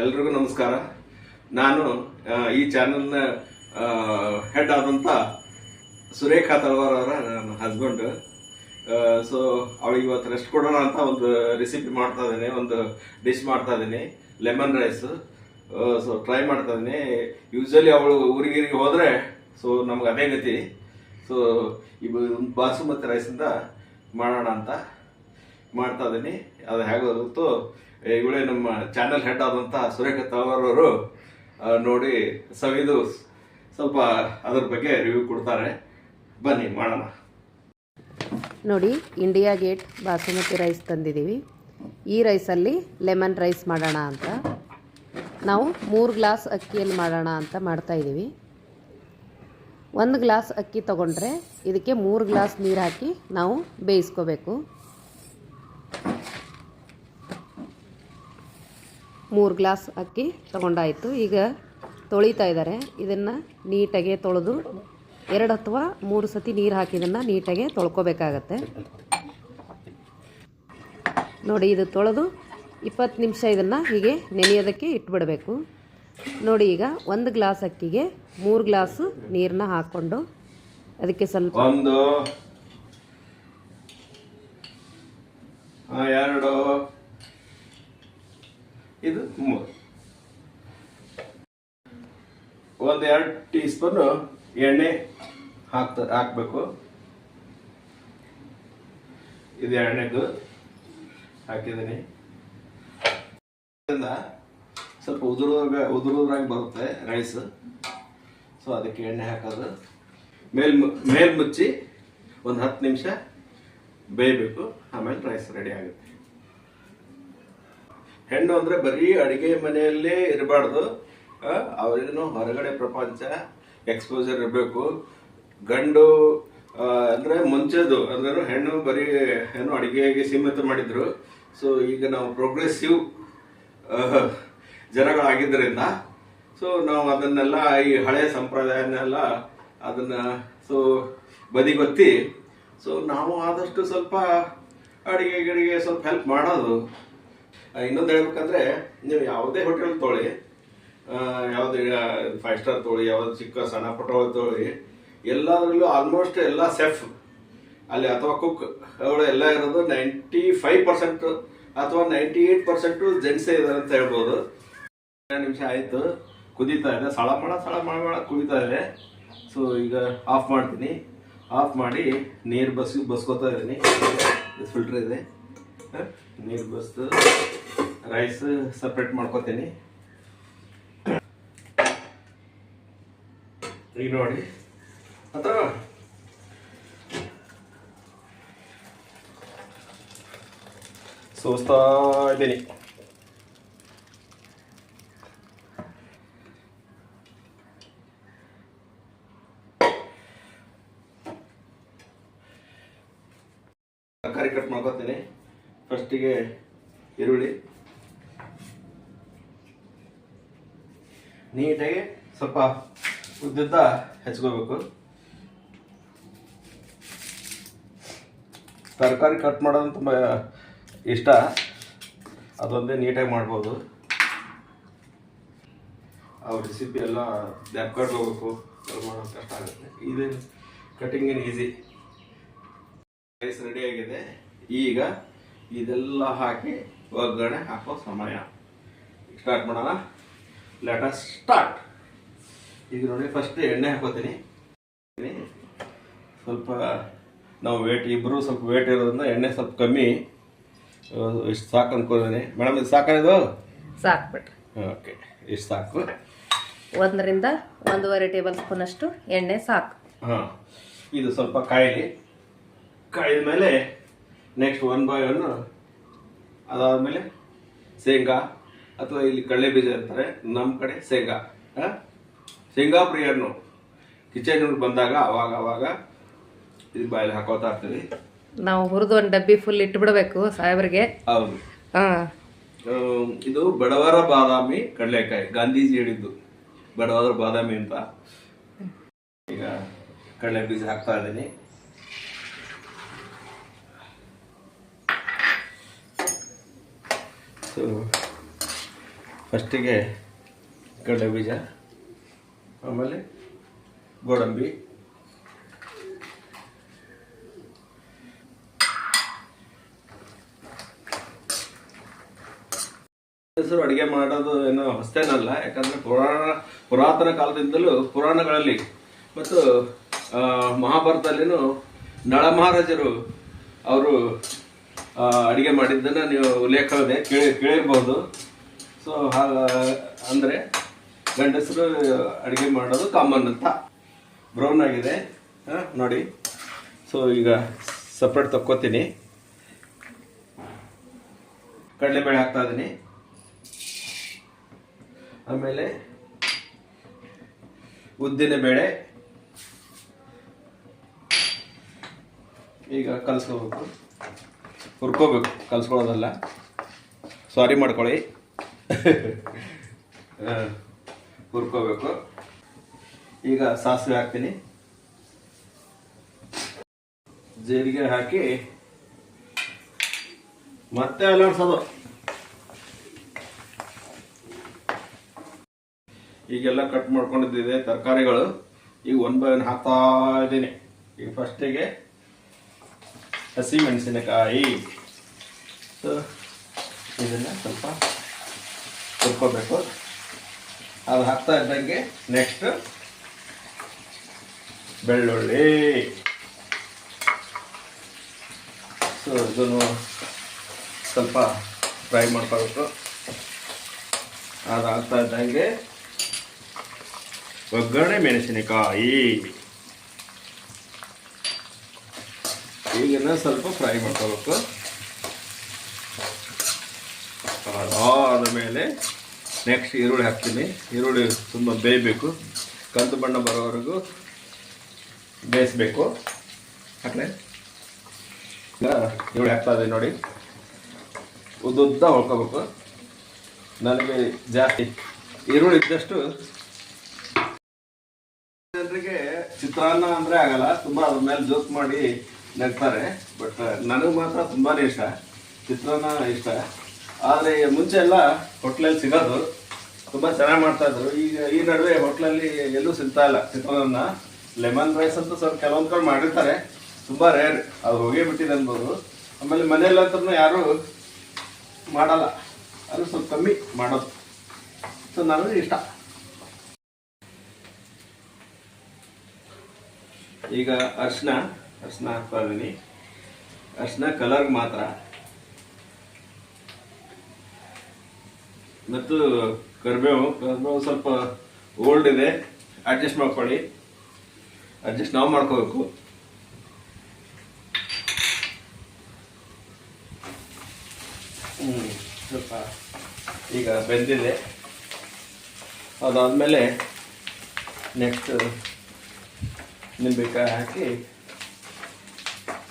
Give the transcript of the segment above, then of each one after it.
ಎಲ್ರಿಗೂ ನಮಸ್ಕಾರ. ನಾನು ಈ ಚಾನೆಲ್ನ ಹೆಡ್ ಆದಂಥ ಸುರೇಖಾ ತಳವಾರ್ ಅವರ ನನ್ನ ಹಸ್ಬೆಂಡ್ ಸೊ ಅವಳಿಗೆ ಇವತ್ತು ರೆಸ್ಟ್ ಕೊಡೋಣ ಅಂತ ಒಂದು ರೆಸಿಪಿ ಮಾಡ್ತಾ ಇದ್ದೀನಿ. ಒಂದು ಡಿಶ್ ಮಾಡ್ತಾ ಇದ್ದೀನಿ. ಲೆಮನ್ ರೈಸ್ ಸೊ ಟ್ರೈ ಮಾಡ್ತಾ ಇದ್ದೀನಿ. ಯೂಶ್ವಲಿ ಅವಳು ಊರಿಗೆ ಹೋದರೆ ಸೊ ನಮ್ಗೆ ಅದೇ ಗತಿ. ಸೊ ಇವು ಬಾಸುಮತಿ ರೈಸಿಂದ ಮಾಡೋಣ ಅಂತ ಮಾಡ್ತಾ ಇದ್ದೀನಿ. ಅದು ಹೇಗೋದು ಇವಳೇ ನಮ್ಮ ಚಾನೆಲ್ ಹೆಡ್ ಆದಂತ ಸುರೇಖ ತಳವಾರ್ ಅವರು ನೋಡಿ ಸವಿದು ಸ್ವಲ್ಪ ಅದ್ರ ಬಗ್ಗೆ ರಿವ್ಯೂ ಕೊಡ್ತಾರೆ. ಬನ್ನಿ, ಮಾಡೋಣ. ನೋಡಿ ಇಂಡಿಯಾ ಗೇಟ್ ಬಾಸುಮತಿ ರೈಸ್ ತಂದಿದ್ದೀವಿ. ಈ ರೈಸಲ್ಲಿ ಲೆಮನ್ ರೈಸ್ ಮಾಡೋಣ ಅಂತ. ನಾವು ಮೂರು ಗ್ಲಾಸ್ ಅಕ್ಕಿಯಲ್ಲಿ ಮಾಡೋಣ ಅಂತ ಮಾಡ್ತಾಯಿದ್ದೀವಿ ಒಂದು ಗ್ಲಾಸ್ ಅಕ್ಕಿ ತಗೊಂಡ್ರೆ ಇದಕ್ಕೆ ಮೂರು ಗ್ಲಾಸ್ ನೀರು ಹಾಕಿ ನಾವು ಬೇಯಿಸ್ಕೋಬೇಕು. ಮೂರು ಗ್ಲಾಸ್ ಅಕ್ಕಿ ತಗೊಂಡಾಯಿತು. ಈಗ ತೊಳಿತಾ ಇದ್ದಾರೆ. ಇದನ್ನು ನೀಟಾಗೆ ತೊಳೆದು ಎರಡು ಅಥವಾ ಮೂರು ಸತಿ ನೀರು ಹಾಕಿ ನೀಟಾಗೆ ತೊಳ್ಕೊಬೇಕಾಗತ್ತೆ. ನೋಡಿ, ಇದು ತೊಳೆದು ಇಪ್ಪತ್ತು ನಿಮಿಷ ಇದನ್ನು ಹೀಗೆ ನೆನೆಯೋದಕ್ಕೆ ಇಟ್ಬಿಡಬೇಕು. ನೋಡಿ, ಈಗ ಒಂದು ಗ್ಲಾಸ್ ಅಕ್ಕಿಗೆ ಮೂರು ಗ್ಲಾಸು ನೀರನ್ನ ಹಾಕ್ಕೊಂಡು ಅದಕ್ಕೆ ಸ್ವಲ್ಪ ಒಂದು ಎರಡು ಇದು ಮೂರು. ಒಂದು ಎರಡು ಟೀ ಸ್ಪೂನು ಎಣ್ಣೆ ಹಾಕ್ತ, ಹಾಕ್ಬೇಕು. ಇದು ಎಣ್ಣೆದು ಹಾಕಿದ್ದೀನಿ. ಸ್ವಲ್ಪ ಉದುರು ಉದುರುದ್ರಾಗಿ ಬರುತ್ತೆ ರೈಸ್. ಸೊ ಅದಕ್ಕೆ ಎಣ್ಣೆ ಹಾಕೋದು. ಮೇಲ್ ಮೇಲ್ ಮುಚ್ಚಿ ಒಂದು ಹತ್ತು ನಿಮಿಷ ಬೇಯಬೇಕು. ಆಮೇಲೆ ರೈಸ್ ರೆಡಿ ಆಗುತ್ತೆ. ಹೆಣ್ಣು ಅಂದ್ರೆ ಬರೀ ಅಡಿಗೆ ಮನೆಯಲ್ಲೇ ಇರಬಾರ್ದು. ಅವ್ರಿಗೂ ಹೊರಗಡೆ ಪ್ರಪಂಚ ಎಕ್ಸ್ಪೋಜರ್ ಇರಬೇಕು. ಗಂಡು ಅಂದ್ರೆ ಮುಂಚೆದು ಅಂದ್ರೆ ಹೆಣ್ಣು ಬರೀ ಏನು ಅಡಿಗೆಗೆ ಸೀಮಿತ ಮಾಡಿದ್ರು. ಸೊ ಈಗ ನಾವು ಪ್ರೋಗ್ರೆಸಿವ್ ಜನಗಳಾಗಿದ್ದರಿಂದ ಸೊ ನಾವು ಅದನ್ನೆಲ್ಲ ಈ ಹಳೆಯ ಸಂಪ್ರದಾಯನೆಲ್ಲ ಅದನ್ನ ಸೊ ಬದಿಗೊತ್ತಿ ಸೊ ನಾವು ಆದಷ್ಟು ಸ್ವಲ್ಪ ಅಡಿಗೆ, ಗಿಡಿಗೆ ಸ್ವಲ್ಪ ಹೆಲ್ಪ್ ಮಾಡೋದು. ಇನ್ನೊಂದು ಹೇಳ್ಬೇಕಂದ್ರೆ, ನೀವು ಯಾವುದೇ ಹೋಟೆಲ್ ತೊಳಿ ಯಾವ್ದು ಫೈವ್ ಸ್ಟಾರ್ ತೊಳಿ, ಯಾವ್ದು ಚಿಕ್ಕ ಸಣ್ಣ ಪುಟ್ಟ ತೊಳಿ, ಎಲ್ಲದರಲ್ಲೂ ಆಲ್ಮೋಸ್ಟ್ ಎಲ್ಲ ಸೆಫ್ ಅಲ್ಲಿ ಅಥವಾ ಕುಕ್ ಅವಳು ಎಲ್ಲ ಇರೋದು ನೈಂಟಿ ಫೈವ್ ಪರ್ಸೆಂಟ್ ಅಥವಾ ನೈಂಟಿ ಏಟ್ ಪರ್ಸೆಂಟ್ ಜೆಂಟ್ಸೇ ಇದಾರೆ ಅಂತ ಹೇಳ್ಬೋದು. ನಿಮಿಷ ಆಯ್ತು, ಕುದೀತಾ ಇದೆ. ಮಾಡ ಮಾಡ ಕುದೀತಾ ಇದೆ. ಸೊ ಈಗ ಆಫ್ ಮಾಡ್ತೀನಿ. ಆಫ್ ಮಾಡಿ ನೀರು ಬಸ್ ಬಸ್ಕೋತಾ ಇದ್ದೀನಿ. ಫಿಲ್ಟರ್ ಇದೆ. ನೀರು ಬಸ್ದು ರೈಸ್ ಸಪ್ರೇಟ್ ಮಾಡ್ಕೋತೀನಿ. ಈಗ ನೋಡಿ. ಅಥವಾ ಸೋಸ್ತಾ ಇದ್ದೀನಿ. ತರಕಾರಿ ಕಟ್ ಮಾಡ್ಕೊತೀನಿ. ಫಸ್ಟಿಗೆ ಈರುಳ್ಳಿ. ನೀಟಾಗಿ ಸ್ವಲ್ಪ ಉದ್ದುದ್ದ ಹೆಚ್ಕೋಬೇಕು. ತರಕಾರಿ ಕಟ್ ಮಾಡೋದು ತುಂಬ ಇಷ್ಟ. ಅದೊಂದೇ ನೀಟಾಗಿ ಮಾಡ್ಬೋದು. ಆ ರೆಸಿಪಿ ಎಲ್ಲ ದ್ಯಾಪ್ಕೊಂಡು ಹೋಗ್ಬೇಕು ಮಾಡೋದು ಕಷ್ಟ ಆಗುತ್ತೆ. ಇದೇನು ಕಟಿಂಗ್ ಈಸಿ ರೈಸ್ ರೆಡಿ ಆಗಿದೆ. ಈಗ ಇದೆಲ್ಲ ಹಾಕಿ ಒಗ್ಗರಣೆ ಹಾಕೋ ಸಮಯ. ಸ್ಟಾರ್ಟ್ ಮಾಡೋಣ. ಲೆಟ್ ಅಸ್ ಸ್ಟಾರ್ಟ್ ಈಗ ನೋಡಿ ಫಸ್ಟ್ ಎಣ್ಣೆ ಹಾಕೋತೀನಿ. ಸ್ವಲ್ಪ ನಾವು ವೇಟ್ ಇಬ್ಬರು ಸ್ವಲ್ಪ ವೇಟ್ ಇರೋದ್ರಿಂದ ಎಣ್ಣೆ ಸ್ವಲ್ಪ ಕಮ್ಮಿ. ಇಷ್ಟು ಸಾಕು ಅನ್ಕೊಂಡಿದ್ದೀನಿ ಮೇಡಮ್ ಇದು ಸಾಕಾಯ್ದು ಸಾಕ್ಬಿಟ್ರಿ. ಓಕೆ ಇಷ್ಟು ಸಾಕು. ಒಂದರಿಂದ ಒಂದೂವರೆ ಟೇಬಲ್ ಸ್ಪೂನ್ ಅಷ್ಟು ಎಣ್ಣೆ ಸಾಕು. ಹಾಂ ಇದು ಸ್ವಲ್ಪ ಕಾಯಿಲಿ. ಕಾಯಿದ ಮೇಲೆ ನೆಕ್ಸ್ಟ್ ಒನ್ ಬೈ ಒನ್ ಅದಾದಮೇಲೆ ಶೇಂಗಾ ಅಥವಾ ಇಲ್ಲಿ ಕಡಲೆ ಬೀಜ ಅಂತಾರೆ. ನಮ್ಮ ಕಡೆ ಶೇಂಗಾ? ಶೇಂಗಾ ಪ್ರಿಯರ್ನು. ಕಿಚನ್ ಬಂದಾಗ ಅವಾಗ ಅವಾಗ ಇದು ಬಾಯಲ್ಲಿ ಹಾಕೋತಾ ಇರ್ತೀವಿ. ನಾವು ಹುರಿದು ಒಂದು ಡಬ್ಬಿ ಫುಲ್ ಇಟ್ಬಿಡ್ಬೇಕು ಸಾಹೇಬ್ರಿಗೆ. ಹೌದು. ಆ, ಇದು ಬಡವರ ಬಾದಾಮಿ ಕಡಲೆಕಾಯಿ ಗಾಂಧೀಜಿ ಹೇಳಿದ್ದು. ಬಡವರ ಬಾದಾಮಿ ಅಂತ. ಈಗ ಕಡಲೆ ಬೀಜ ಹಾಕ್ತಾ ಇದ್ದೀನಿ. ಸೊ ಫಸ್ಟಿಗೆ ಕಡಲೆ ಬೀಜ, ಆಮೇಲೆ ಗೋಡಂಬಿ. ಹೆಸರು ಅಡುಗೆ ಮಾಡೋದು ಏನೋ ಹೊಸ್ತೇನಲ್ಲ, ಯಾಕಂದ್ರೆ ಪುರಾಣ, ಪುರಾತನ ಕಾಲದಿಂದಲೂ ಪುರಾಣಗಳಲ್ಲಿ ಮತ್ತು ಮಹಾಭಾರತದಲ್ಲಿನೂ ನಳ ಮಹಾರಾಜರು ಅವರು ಅಡುಗೆ ಮಾಡಿದ್ದನ್ನ ನೀವು ಉಲ್ಲೇಖವಿದೆ, ಕೇಳಿ, ಕೇಳಿರ್ಬೋದು. ಸೊ ಅಂದರೆ ಗಂಡಸರು ಅಡುಗೆ ಮಾಡೋದು ಕಾಮನ್ ಅಂತ. ಬ್ರೌನ್ ಆಗಿದೆ. ನೋಡಿ. ಸೊ ಈಗ ಸಪ್ರೇಟ್ ತಕ್ಕೋತೀನಿ. ಕಡಲೆಬೇಳೆ ಹಾಕ್ತಾ ಇದ್ದೀನಿ ಆಮೇಲೆ ಉದ್ದಿನ ಬೇಳೆ. ಈಗ ಕಲಿಸ್ಕೋಬೇಕು. ಹುರ್ಕೋಬೇಕು ಕಲ್ಸ್ಕೊಳ್ಳೋದಲ್ಲ ಸಾರಿ ಮಾಡ್ಕೊಳ್ಳಿ. ಹುರ್ಕೋಬೇಕು. ಈಗ ಸಾಸಿವೆ ಹಾಕ್ತೀನಿ. ಜೀರಿಗೆ ಹಾಕಿ ಮತ್ತೆ ಅಲ್ಲಾಡ್ಸೋದು. ಈಗೆಲ್ಲ ಕಟ್ ಮಾಡ್ಕೊಂಡಿದ್ದಿದೆ ತರಕಾರಿಗಳು. ಈಗ ಒನ್ ಬೈ ಹಾಕ್ತಾ ಇದ್ದೀನಿ. ಈಗ ಫಸ್ಟಿಗೆ ಹಸಿ ಮೆಣಸಿನಕಾಯಿ ಸೊ ಇದನ್ನು ಸ್ವಲ್ಪ ಹುರ್ಕೋಬೇಕು ಅದು ಹಾಕ್ತಾ ಇದ್ದಂಗೆ ನೆಕ್ಸ್ಟ್ ಬೆಳ್ಳುಳ್ಳಿ ಸೊ ಇದನ್ನು ಸ್ವಲ್ಪ ಫ್ರೈ ಮಾಡ್ಕೋಬೇಕು ಅದು ಹಾಕ್ತಾ ಇದ್ದಂಗೆ ಒಗ್ಗರಣೆ ಮೆಣಸಿನಕಾಯಿ ಈಗಿನ ಸ್ವಲ್ಪ ಫ್ರೈ ಮಾಡ್ಕೋಬೇಕು. ಅದಾದ ಮೇಲೆ ನೆಕ್ಸ್ಟ್ ಈರುಳ್ಳಿ ಹಾಕ್ತೀನಿ. ಈರುಳ್ಳಿ ತುಂಬ ಬೇಯಬೇಕು. ಕಂದು ಬಣ್ಣ ಬರೋವರೆಗೂ ಬೇಯಿಸ್ಬೇಕು. ಹಾಕ್ಲೆ? ಈರುಳ್ಳಿ ಹಾಕ್ತಾ ಇದೆ ನೋಡಿ. ಉದ್ದುದ್ದ ಹೊಳ್ಕೋಬೇಕು. ನನಗೆ ಜಾಸ್ತಿ ಈರುಳ್ಳಿ ಇದ್ದಷ್ಟು ಜನರಿಗೆ ಚಿತ್ರಾನ್ನ ಅಂದರೆ ಆಗಲ್ಲ. ತುಂಬ ಅದ್ರ ಮೇಲೆ ಜೋಕ್ ಮಾಡಿ ನಗ್ತಾರೆ ಬಟ್ ನನಗೆ ಮಾತ್ರ ತುಂಬಾನೇ ಇಷ್ಟ. ಚಿತ್ರಾನ್ನ ಇಷ್ಟ. ಆದರೆ ಮುಂಚೆ ಎಲ್ಲ ಹೋಟ್ಲಲ್ಲಿ ಸಿಗೋದು. ತುಂಬಾ ಚೆನ್ನಾಗಿ ಮಾಡ್ತಾಯಿದ್ರು ಈಗ ಈ ನಡುವೆ ಹೋಟ್ಲಲ್ಲಿ ಎಲ್ಲೂ ಸಿಗ್ತಾ ಇಲ್ಲ ಚಿತ್ರಾನ್ನ ಲೆಮನ್ ರೈಸ್ ಅಂತ ಸ್ವಲ್ಪ ಕೆಲವೊಂದು ಕಡೆ ಮಾಡಿರ್ತಾರೆ. ತುಂಬಾ ರೇರ್ ಅದು ಹೋಗೇ ಬಿಟ್ಟಿದೆ ಅನ್ಬೋದು. ಆಮೇಲೆ ಮನೆಯಲ್ಲಂತೂ ಯಾರು ಮಾಡಲ್ಲ. ಅದು ಸ್ವಲ್ಪ ಕಮ್ಮಿ ಮಾಡೋದು. ಸೊ, ನನಗೆ ಇಷ್ಟ. ಈಗ ಅರ್ಶಿನ. ಅರ್ಶಿನ ಹಾಕ್ತಾ ಅರ್ಶಿನ ಕಲರ್ ಮಾತ್ರ. ಮತ್ತು ಕರಿಬೇವು ಕರಿಬೇವು ಸ್ವಲ್ಪ ಓಲ್ಡ್ ಇದೆ. ಅಡ್ಜಸ್ಟ್ ಮಾಡ್ಕೊಳ್ಳಿ. ಅಡ್ಜಸ್ಟ್ ನಾವು ಮಾಡ್ಕೋಬೇಕು. ಸ್ವಲ್ಪ ಈಗ ಬೆಂದಿದೆ. ಅದಾದ್ಮೇಲೆ ನೆಕ್ಸ್ಟ್ ನಿಂಬೆಕಾಯಿ ಹಾಕಿ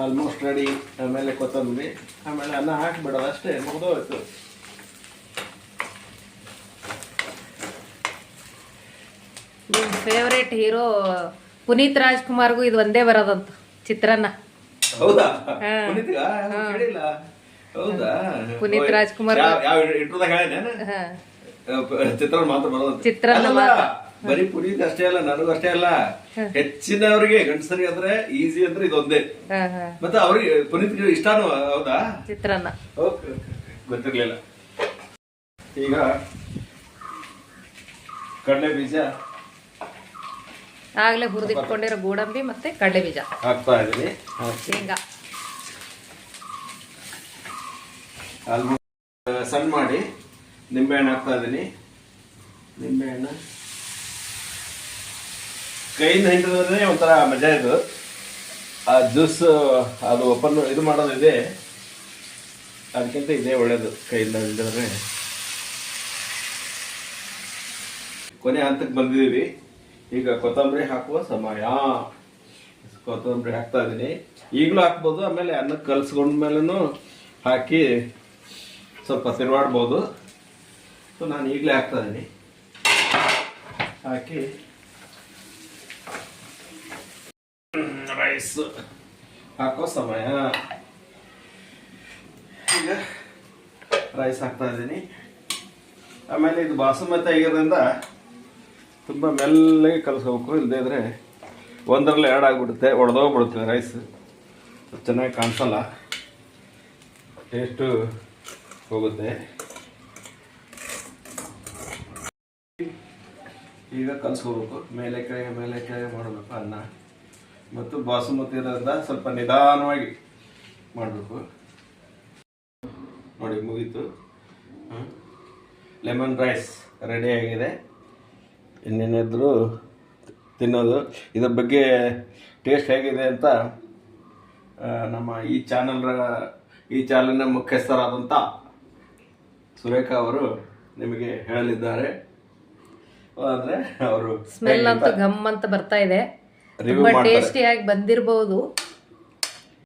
ಆಲ್ಮೋಸ್ಟ್ ರೆಡಿ ಆಮೇಲೆ ಕೊತ್ತಂಬರಿ ಆಮೇಲೆ ಅನ್ನ ಹಾಕಿಬಿಡೋದು ಅಷ್ಟೇ ಮುಗಿದೋಯ್ತು. ನಿಮ್ಮ ಫೇವ್ರೇಟ್ ಹೀರೋ ಪುನೀತ್ ರಾಜ್ಕುಮಾರ್ಗೂ ಇದು ಒಂದೇ ಬರೋದಂತ ಚಿತ್ರಾನ್ನ. ಹೌದಾ? ಪುನೀತ್ ರಾಜ್ಕುಮಾರ್. ಚಿತ್ರಾನ್ನ ಮಾತ್ರ. ಬರೀ ಪುನೀತ್ ಅಷ್ಟೇ ಅಲ್ಲ ನನಗೂ ಅಷ್ಟೇ ಅಲ್ಲ. ಹೆಚ್ಚಿನವರಿಗೆ ಗಂಡಸರಿಗೆ ಅಂದ್ರೆ ಈಸಿ ಅಂದ್ರೆ ಇದೊಂದೇ. ಮತ್ತೆ ಅವ್ರಿಗೆ ಪುನೀತ್ ಇಷ್ಟಾನು ಹೌದಾ? ಚಿತ್ರಾನ್ನ. ಓಕೆ ಗೊತ್ತಿರ್ಲಿಲ್ಲ. ಈಗ ಕಡಲೆ ಬೀಜ. ಆಗ್ಲೇ ಹುರಿದಿಟ್ಕೊಂಡಿರೋ ಗೋಡಂಬಿ ಮತ್ತೆ ಕಡಲೆ ಬೀಜ. ಹಾಕ್ತಾ ಇದೀನಿ ಶೇಂಗಾ. ಸಣ್ಣ ಮಾಡಿ. ನಿಂಬೆಹಣ್ಣು ಹಾಕ್ತಾ ಇದೀನಿ ನಿಂಬೆಹಣ್ಣು ಕೈಯಿಂದ ಹಿಂಡಿದ್ರೆ ಒಂಥರ ಮಜಾ ಇದು. ಆ ಜ್ಯೂಸ್, ಅದು ಓಪನ್ ಇದು ಮಾಡೋದಿದೆ ಅದಕ್ಕಿಂತ ಇದೇ ಒಳ್ಳೇದು ಕೈಯಿಂದ ಹಿಂಡಿದ್ರೆ. ಕೊನೆ ಹಂತಕ್ಕೆ ಬಂದಿದ್ದೀವಿ. ಈಗ ಕೊತ್ತಂಬರಿ ಹಾಕುವ ಸಮಯ. ಕೊತ್ತಂಬರಿ ಹಾಕ್ತಾ ಇದ್ದೀನಿ. ಈಗಲೂ ಹಾಕ್ಬೋದು, ಆಮೇಲೆ ಅನ್ನಕ್ಕೆ ಕಲ್ಸ್ಕೊಂಡ್ಮೇಲೂ ಹಾಕಿ ಸ್ವಲ್ಪ ತಿರುವಾಡ್ಬೋದು. ಸೊ, ನಾನು ಈಗಲೇ ಹಾಕ್ತಾ ಇದ್ದೀನಿ. ಹಾಕಿ ರೈಸ್ ಹಾಕೋ ಸಮಯ ಈಗ ರೈಸ್ ಹಾಕ್ತಾ ಇದ್ದೀನಿ. ಆಮೇಲೆ ಇದು ಬಾಸುಮತಿ ಆಗಿರೋದ್ರಿಂದ ತುಂಬ ಮೆಲ್ಲಗೆ ಕಲಸ್ಕೋಬೇಕು. ಇಲ್ಲದೇ ಇದ್ರೆ ಒಂದರಲ್ಲಿ ಎರಡು ಆಗಿಬಿಡುತ್ತೆ. ಒಡೆದೋಗ್ಬಿಡುತ್ತೆ ರೈಸ್ ಚೆನ್ನಾಗಿ ಕಾಣಿಸಲ್ಲ. ಟೇಸ್ಟು ಹೋಗುತ್ತೆ. ಈಗ ಕಲಿಸ್ಕೋಬೇಕು. ಮೇಲೆ ಕೆಳಗೆ ಮೇಲೆ ಕೆಳಗೆ ಮಾಡಬೇಕು ಅನ್ನ. ಮತ್ತು ಬಾಸುಮತಿ ಇರೋದ್ರಿಂದ ಸ್ವಲ್ಪ ನಿಧಾನವಾಗಿ ಮಾಡಬೇಕು. ನೋಡಿ ಮುಗೀತು. ಲೆಮನ್ ರೈಸ್ ರೆಡಿ ಆಗಿದೆ. ಇನ್ನೇನಿದ್ರು ತಿನ್ನೋದು. ಇದ್ರ ಬಗ್ಗೆ ಟೇಸ್ಟ್ ಹೇಗಿದೆ ಅಂತ ನಮ್ಮ ಈ ಚಾನಲ್ ಈ ಚಾನಲ್ನ ಮುಖ್ಯಸ್ಥರಾದಂಥ ಸುರೇಖಾ ಅವರು ನಿಮಗೆ ಹೇಳಲಿದ್ದಾರೆ. ಅಂದರೆ ಅವರು ಸ್ಮೆಲ್ ಅಂತ ಗಮ್ ಅಂತ ಬರ್ತಾ ಇದೆ. ತುಂಬಾ ಟೇಸ್ಟಿ ಟೇಸ್ಟಿಯಾಗಿ ಬಂದಿರಬಹುದು